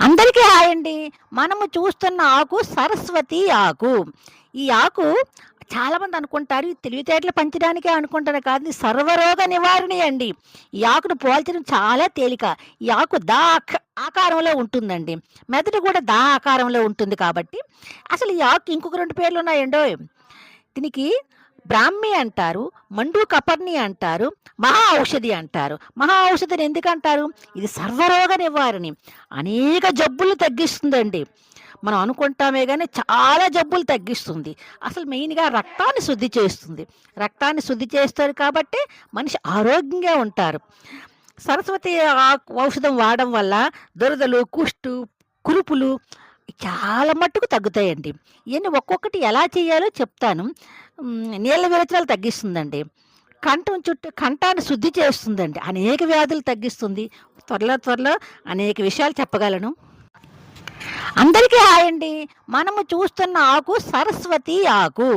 అందరికీ హాయ్ అండి. మనము చూస్తున్న ఆకు సరస్వతి ఆకు. ఈ ఆకు చాలామంది అనుకుంటారు తెలివితేటలు పంచడానికే అనుకుంటారు కాదు సర్వరోగ నివారణి అండి. ఈ ఆకును పోల్చడం చాలా తేలిక. ఈ ఆకు దా ఆక- ఆకారంలో ఉంటుందండి. మెదడు కూడా దా ఆకారంలో ఉంటుంది కాబట్టి. అసలు ఈ ఆకు ఇంకొక రెండు పేర్లు ఉన్నాయండో దీనికి బ్రాహ్మి అంటారు మండు కపర్ణి అంటారు మహా ఔషధి అంటారు. మహా ఔషధిని ఎందుకంటారు? ఇది సర్వరోగ నివారణి. అనేక జబ్బులు తగ్గిస్తుందండి. మనం అనుకుంటామే కానీ చాలా జబ్బులు తగ్గిస్తుంది. అసలు మెయిన్గా రక్తాన్ని శుద్ధి చేస్తుంది. రక్తాన్ని శుద్ధి చేస్తారు కాబట్టి మనిషి ఆరోగ్యంగా ఉంటారు. సరస్వతి ఆకు ఔషధం వాడడం వల్ల దురదలు కుష్టు కురుపులు చాలా మట్టుకు తగ్గుతాయండి. ఇవన్నీ ఒక్కొక్కటి ఎలా చేయాలో చెప్తాను. నీళ్ళ విరచనాలు తగ్గిస్తుందండి. కంఠం చుట్టూ కంఠాన్ని శుద్ధి చేస్తుందండి. అనేక వ్యాధులు తగ్గిస్తుంది. త్వరలో త్వరలో అనేక విషయాలు చెప్పగలను. అందరికీ హాయ్ అండి. మనము చూస్తున్న ఆకు సరస్వతి ఆకు.